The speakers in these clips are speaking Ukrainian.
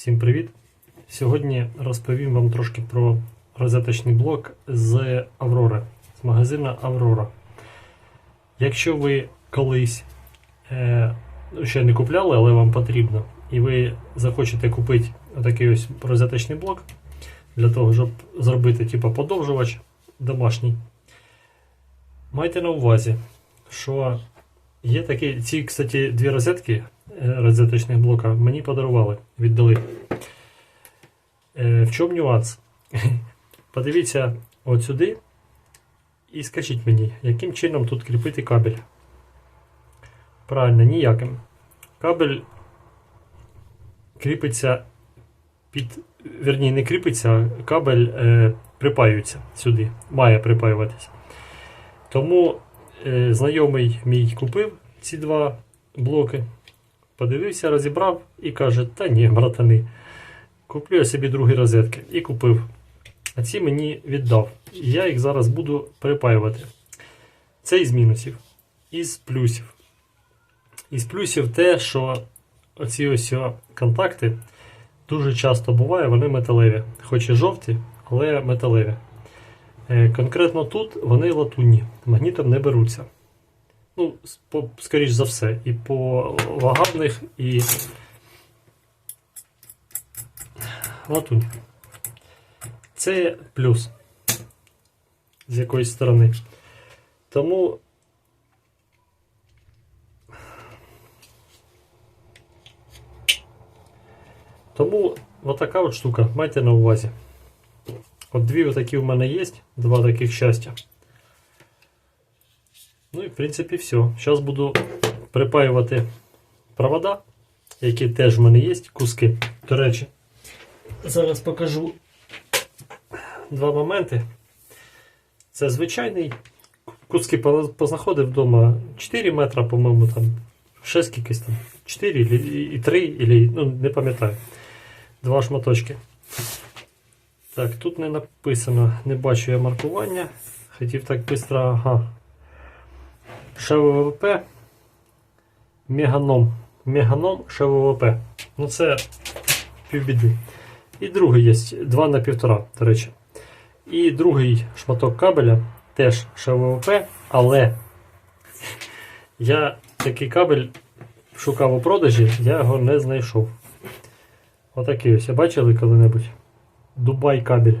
Всім привіт! Сьогодні розповім вам трошки про розеточний блок з Аврори, з магазину Аврора. Якщо ви колись е, ну, ще не купляли, але вам потрібно, і ви захочете купити такий ось розеточний блок для того, щоб зробити типу, подовжувач домашній, майте на увазі, що є такі, ці, кстати, дві розетки розеточних блока мені подарували, віддали. Е, в чому нюанс? Подивіться от сюди і скажіть мені, яким чином тут кріпити кабель? Правильно, ніяким. Кабель кріпиться під. Верні, не кріпиться, кабель е, припаюється сюди, має припаюватися. Тому е, знайомий мій купив ці два блоки, подивився, розібрав і каже: Та ні, братани, куплю я собі другі розетки і купив. А ці мені віддав. І я їх зараз буду припаювати. Це із мінусів. Із плюсів. Із плюсів те, що оці ось контакти дуже часто буває, вони металеві. Хоч і жовті, але металеві. Е, Конкретно тут вони латунні, магнітом не беруться. Ну, по, скоріш за все, і по вагам в них, і латунь. Це плюс з якоїсь сторони. Тому Тому отака от штука, майте на увазі. От дві отакі в мене є, два таких щастя. Ну і в принципі все. Зараз буду припаювати провода, які теж в мене є, куски. До речі, зараз покажу два моменти. Це звичайний. Куски познаходив вдома 4 метра, по-моєму, там. Ще скількись там. 4 і 3, і, ну, не пам'ятаю. Два шматочки. Так, тут не написано, не бачу я маркування. Хотів так швидко. Ага. ШВВП. Меганом. Меганом ШВВП. Ну це півбіди. І другий є 2 на 1,5, до речі. І другий шматок кабеля теж ШВВП, але я такий кабель шукав у продажі, я його не знайшов. Отакий ось. Бачили коли-небудь? Дубай кабель.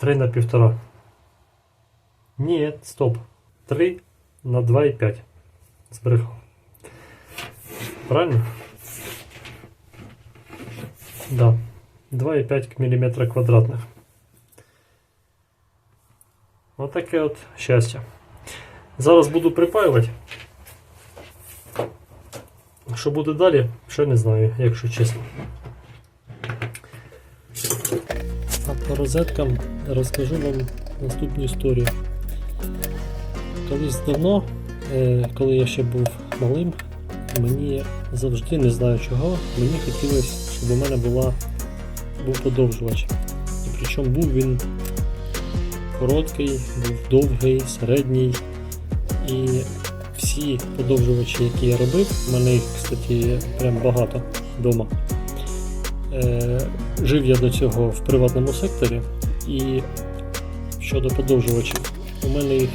3 на 1,5. Ні, стоп. 3 на 2,5. Збрехав. Правильно? Да. 2,5 мм квадратних. Отаке от щастя. Зараз буду припаювати. Що буде далі, ще не знаю, якщо чесно. А по розеткам розкажу вам наступну історію. Колись давно, е, коли я ще був малим, мені завжди не знаю чого, мені хотілося, щоб у мене була, був подовжувач. І причому був він короткий, був довгий, середній. І всі подовжувачі, які я робив, в мене їх, кстати, прям багато вдома. Е, жив я до цього в приватному секторі, і щодо подовжувачів, у мене їх,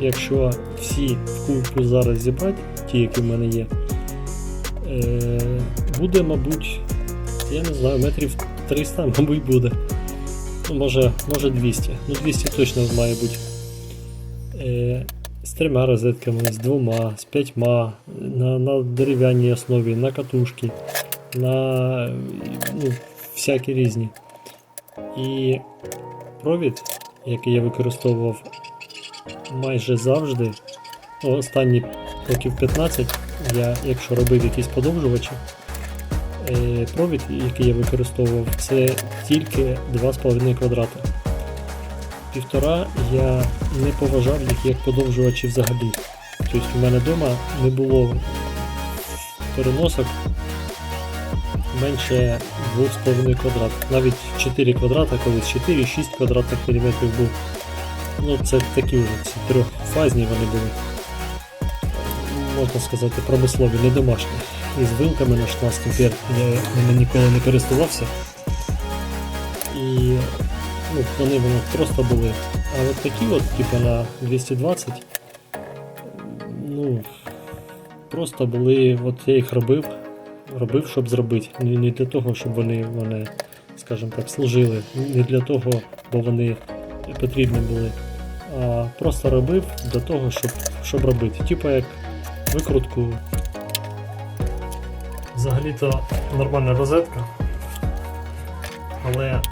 якщо всі в купу зараз зібрати, ті, які в мене є, е, буде, мабуть, я не знаю, метрів 300, мабуть, буде. Ну, може, може 200. Ну, 200 точно має бути. Е, з трьома розетками, з двома, з п'ятьма, на, на дерев'яній основі, на катушки, на ну, всякі різні. І провід, який я використовував майже завжди, останні років 15, я, якщо робив якісь подовжувачі, е, провід, який я використовував, це тільки 2,5 квадрати. Півтора я не поважав їх як подовжувачі взагалі. Тобто у мене вдома не було переносок менше 2,5 квадрат. Навіть 4 квадрата, колись 4-6 квадратних міліметрів був. Ну це такі вже ці трьохфазні вони були. Можна сказати, промислові, не домашні. із вилками на 16 ампер я ними ніколи не користувався. І ну, вони вони просто були. А от такі от, типу на 220, ну, просто були, от я їх робив, робив, щоб зробити. Не для того, щоб вони, вони, скажімо так, служили, не для того, бо вони потрібні були. А просто робив для того, щоб, щоб робити. Типа як викрутку. Взагалі-то нормальна розетка. Але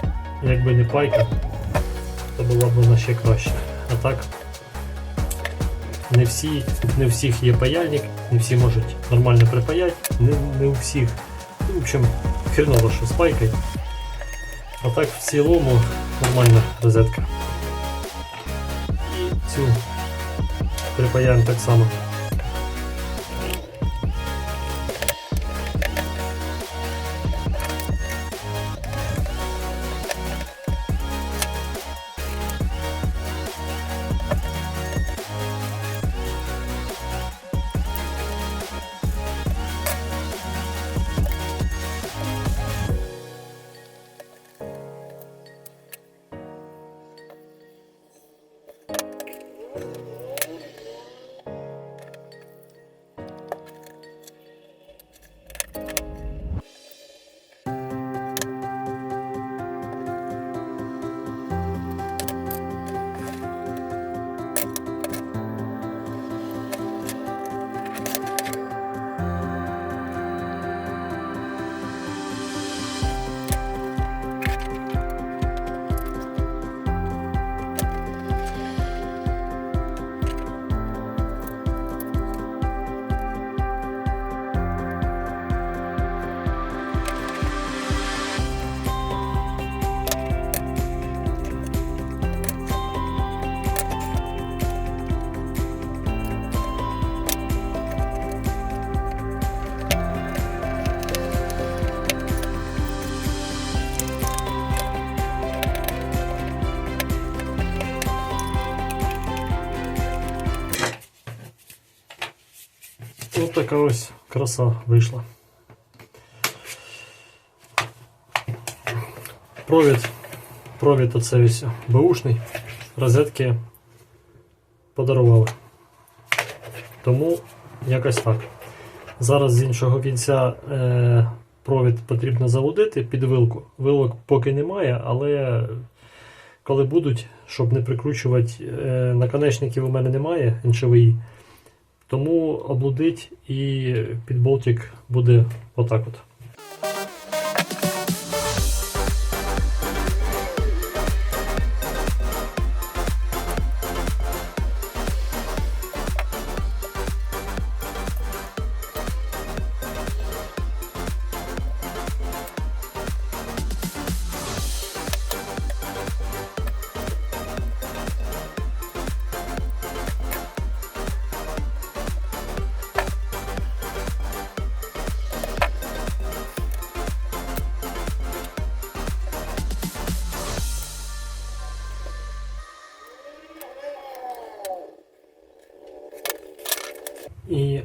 якби не пайка, то була б вона ще краще. А так, не всі, не у всіх є паяльник, не всі можуть нормально припаяти, не, не у всіх. В общем, хреново, що з пайкою. А так в цілому нормальна розетка. Цю припаяємо так само. Ось така ось краса вийшла. Провід. Провід оце ось беушний. Розетки подарували. Тому якось так. Зараз з іншого кінця е, провід потрібно залудити під вилку. Вилок поки немає, але коли будуть, щоб не прикручувати, е, наконечників у мене немає, НШВІ. Тому облудить і під болтик буде отак от. І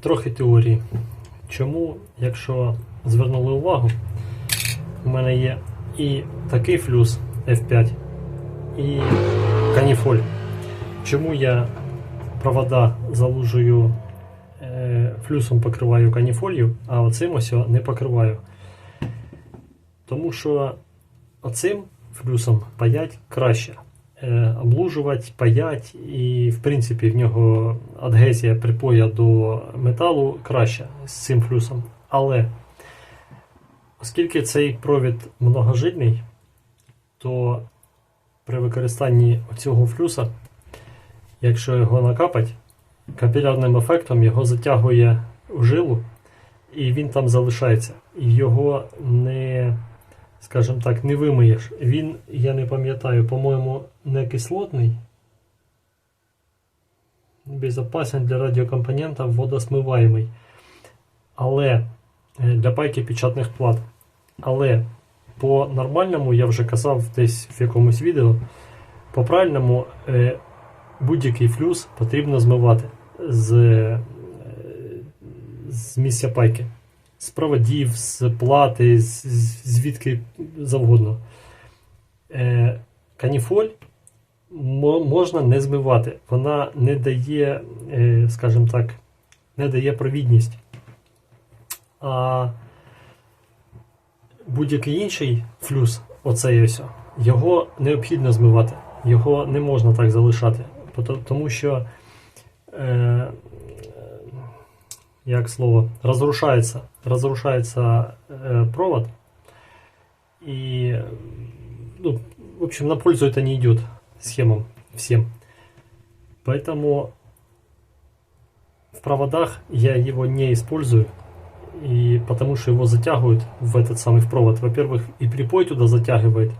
трохи теорії. Чому, якщо звернули увагу, у мене є і такий флюс F5, і каніфоль. Чому я провода залужую е, флюсом покриваю каніфолью, а оцим ось не покриваю? Тому що оцим флюсом паять краще. Е, облужувати, паять, і в принципі в нього адгезія припоя до металу краща з цим флюсом. Але оскільки цей провід многожильний, то при використанні цього флюса, якщо його накапать, капілярним ефектом його затягує в жилу, і він там залишається. Його не скажімо так, не вимиєш. Він, я не пам'ятаю, по-моєму, не кислотний. Безопасен для радіокомпонента водосмиваємий. Але е, для пайки печатних плат. Але по нормальному, я вже казав десь в якомусь відео, по правильному е, будь-який флюс потрібно змивати з, е, з місця пайки. З проводів, з плати, з, звідки завгодно. Е, каніфоль мо- можна не змивати. Вона не дає, е, скажімо так, не дає провідність. А будь-який інший флюс, оцей ось, його необхідно змивати. Його не можна так залишати. Тому що, е, як слово, розрушається, розрушається е, провод. И, ну, в общем, на пользу это не идет схемам всем. Поэтому в проводах я его не использую. И потому что его затягивают в этот самый в провод. Во-первых, и припой туда затягивает.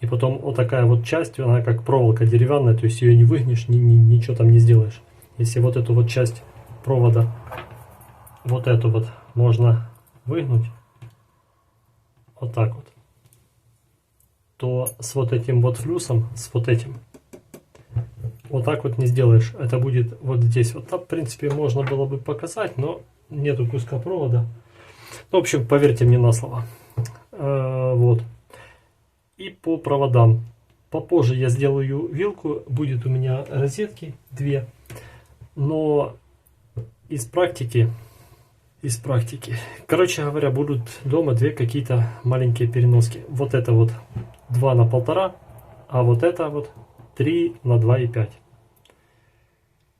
И потом вот такая вот часть, она как проволока деревянная, то есть ее не выгнешь, ни, ни- ничего там не сделаешь. Если вот эту вот часть провода, вот эту вот можно выгнуть, вот так вот, то с вот этим вот флюсом, с вот этим, вот так вот не сделаешь. Это будет вот здесь. Вот там, в принципе, можно было бы показать, но нету куска провода. Ну, в общем, поверьте мне на слово. Э, Вот. И по проводам. Попозже я сделаю вилку. Будет у меня розетки две. Но из практики из практики. Короче говоря, будут дома две какие-то маленькие переноски. Вот это вот 2 на полтора, а вот это вот 3 на 2,5.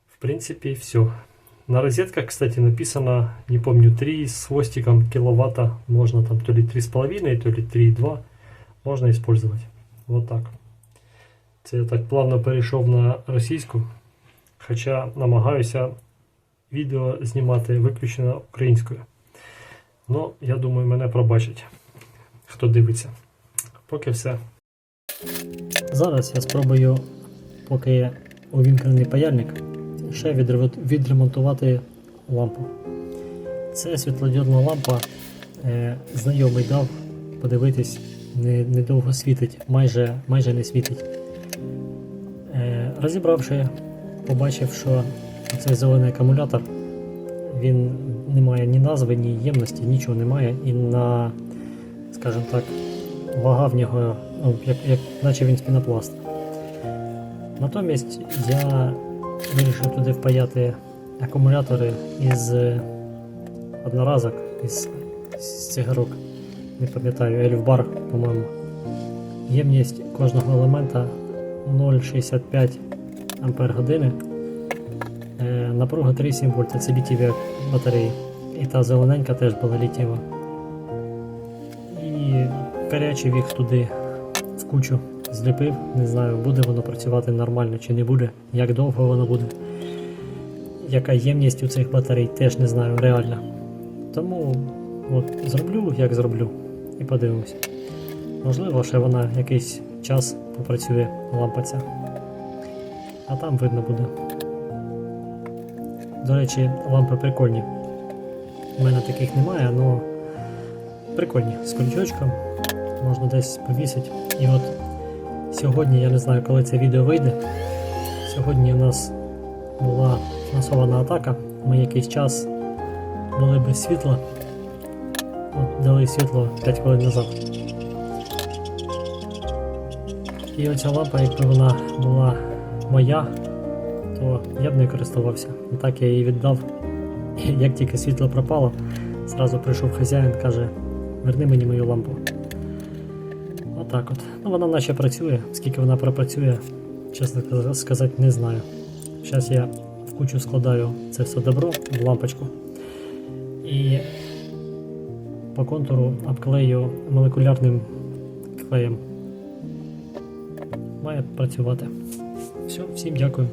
В принципе, все. На розетках, кстати, написано, не помню, 3 с хвостиком киловатта. Можно там то ли 3,5, то ли 3,2. Можно использовать. Вот так. Це я так плавно перейшов на російську. Хоча намагаюся відео знімати виключно українською. Ну, я думаю, мене пробачать, хто дивиться. Поки все. Зараз я спробую, поки увімкнений паяльник, ще відремонтувати лампу. Це світлодіодна лампа. Е, знайомий дав подивитись, не, недовго світить, майже, майже не світить. Е, розібравши, побачив, що цей зелений акумулятор він не має ні назви, ні ємності, нічого немає. І на, скажімо так, вага в нього, ну, як, як, наче він з пінопласт. Натомість я вирішив туди впаяти акумулятори із одноразок, із, з цигарок. Не пам'ятаю, Ельфбар, по-моєму. Ємність кожного елемента 0,65 ампер години. Напруга 3,7 вольт, це літіві батареї. І та зелененька теж була літіва. І карячив їх туди в кучу зліпив. Не знаю, буде воно працювати нормально чи не буде, як довго воно буде. Яка ємність у цих батарей, теж не знаю, реально. Тому от, зроблю, як зроблю, і подивимось. Можливо, ще вона якийсь час попрацює лампа ця. А там видно буде. До речі, лампи прикольні. У мене таких немає, але прикольні. З крючочком можна десь повісити. І от сьогодні, я не знаю, коли це відео вийде. Сьогодні у нас була масована атака. Ми якийсь час були без світла. От, дали світло 5 хвилин назад. І оця лампа, якби вона була моя, то я б не користувався. Так я її віддав. Як тільки світло пропало, зразу прийшов хазяїн, каже, верни мені мою лампу. Отак от. Ну вона наче працює, скільки вона пропрацює, чесно сказати, не знаю. Зараз я в кучу складаю це все добро в лампочку. І по контуру обклею молекулярним клеєм. Має працювати. Все, всім дякую.